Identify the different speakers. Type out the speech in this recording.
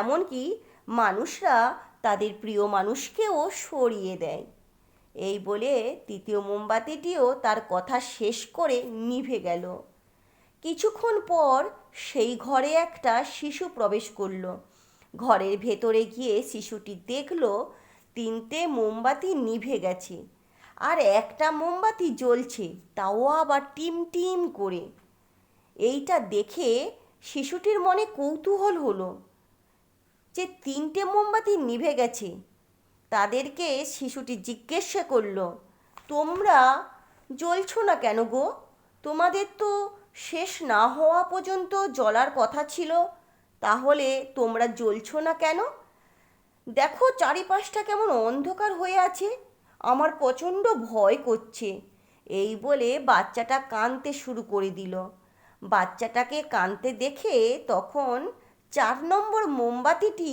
Speaker 1: এমনকি মানুষরা তাদের প্রিয় মানুষকেও সরিয়ে দেয়। এই বলে তৃতীয় মোমবাতিটিও তার কথা শেষ করে নিভে গেল। কিছুক্ষণ পর সেই ঘরে একটা শিশু প্রবেশ করল। ঘরের ভেতরে গিয়ে শিশুটি দেখল, তিনটে মোমবাতি নিভে গেছে আর একটা মোমবাতি জ্বলছে, তাও আবার টিম টিম করে। এইটা দেখে শিশুটির মনে কৌতূহল হলো। যে তিনটে মোমবাতি নিভে গেছে। তাদেরকে শিশুটি জিজ্ঞাসা করল, তোমরা জ্বলছো না কেন গো? তোমাদের তো শেষ না হওয়া পর্যন্ত জ্বলার কথা ছিল, তাহলে তোমরা জ্বলছো না কেন? দেখো চারিপাশটা কেমন অন্ধকার হয়ে আছে, আমার প্রচণ্ড ভয় করছে। এই বলে বাচ্চাটা কাঁদতে শুরু করে দিল। বাচ্চাটাকে কাঁদতে দেখে তখন চার নম্বর মোমবাতিটি